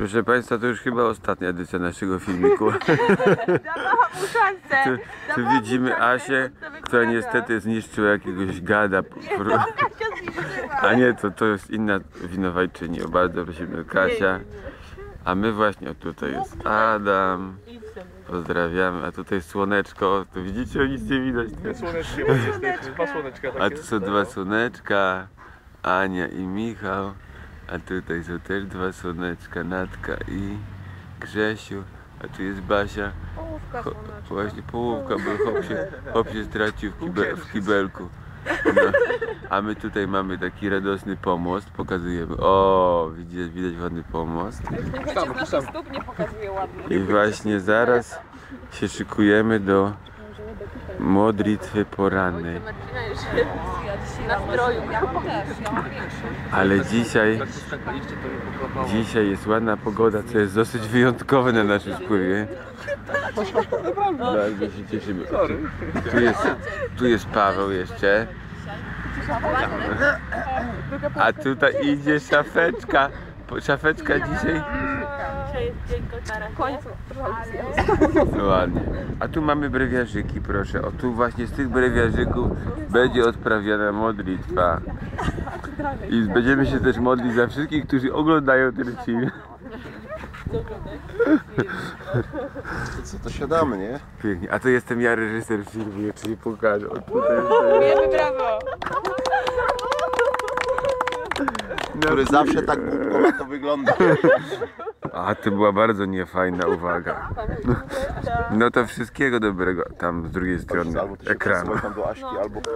Proszę Państwa, to już chyba ostatnia edycja naszego filmiku. Dawałam mu szansę. Tu, tu Dawałam mu widzimy szansę, Asię, to która niestety zniszczyła jakiegoś gada. Pro- Kasia zniszczyła. A nie, to, to jest inna winowajczyni. O bardzo prosimy Kasia. A my właśnie, o tutaj jest Adam. Pozdrawiamy. A tutaj słoneczko. Tu widzicie, o nic nie widać. Dwie słoneczki, bo niestety, dwa słoneczka takie. A tu są dwa słoneczka. Ania i Michał. A tutaj są też dwa słoneczka. Natka i Grzesiu. A tu jest Basia. Połówka słoneczka. właśnie połówka, bo chłop się, chłop się stracił w, kibe, w kibelku. No. A my tutaj mamy taki radosny pomost, pokazujemy. O, widać, widać ładny pomost. Tam, tam. stóp nie pokazuje ładnie. I właśnie zaraz się szykujemy do modlitwy porannej. Ale dzisiaj, dzisiaj jest ładna pogoda, co jest dosyć wyjątkowe na naszym spływie. Bardzo się cieszymy. Tu jest, tu jest Paweł jeszcze. A tutaj idzie szafeczka. Szafeczka dzisiaj Dzisiaj jest dzień kotara. Koniec. Ładnie. A tu mamy brewiarzyki, proszę. O tu właśnie z tych brewiarzyków będzie odprawiana modlitwa. I będziemy się też modlić za wszystkich, którzy oglądają ten film. To co, to siadamy, nie? Pięknie. A to jestem ja, reżyser filmu, czyli pokażę. O, tutaj Wiemy brawo. Który zawsze tak to wygląda. A to była bardzo niefajna uwaga. No to wszystkiego dobrego tam z drugiej strony ekranu.